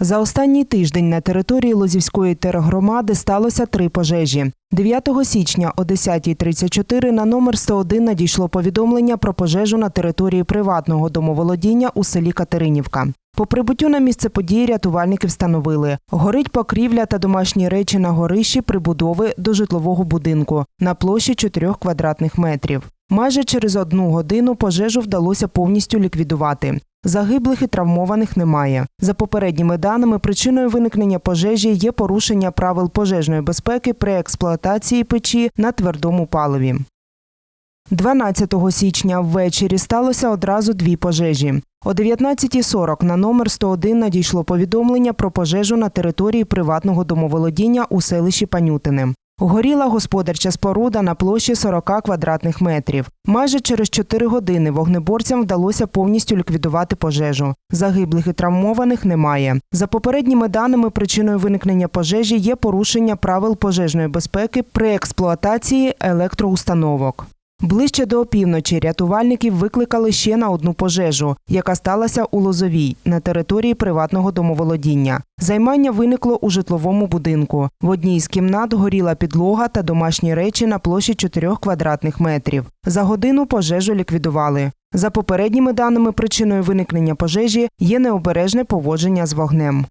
За останній тиждень на території Лозівської тергромади сталося три пожежі. 9 січня о 10.34 на номер 101 надійшло повідомлення про пожежу на території приватного домоволодіння у селі Катеринівка. По прибуттю на місце події рятувальники встановили, горить покрівля та домашні речі на горищі прибудови до житлового будинку на площі 4 квадратних метрів. Майже через одну годину пожежу вдалося повністю ліквідувати. Загиблих і травмованих немає. За попередніми даними, причиною виникнення пожежі є порушення правил пожежної безпеки при експлуатації печі на твердому паливі. 12 січня ввечері сталося одразу дві пожежі. О 19.40 на номер 101 надійшло повідомлення про пожежу на території приватного домоволодіння у селищі Панютине. Горіла господарча споруда на площі 40 квадратних метрів. Майже через 4 години вогнеборцям вдалося повністю ліквідувати пожежу. Загиблих і травмованих немає. За попередніми даними, причиною виникнення пожежі є порушення правил пожежної безпеки при експлуатації електроустановок. Ближче до опівночі рятувальників викликали ще на одну пожежу, яка сталася у Лозовій на території приватного домоволодіння. Займання виникло у житловому будинку. В одній з кімнат горіла підлога та домашні речі на площі 4 квадратних метрів. За годину пожежу ліквідували. За попередніми даними, причиною виникнення пожежі є необережне поводження з вогнем.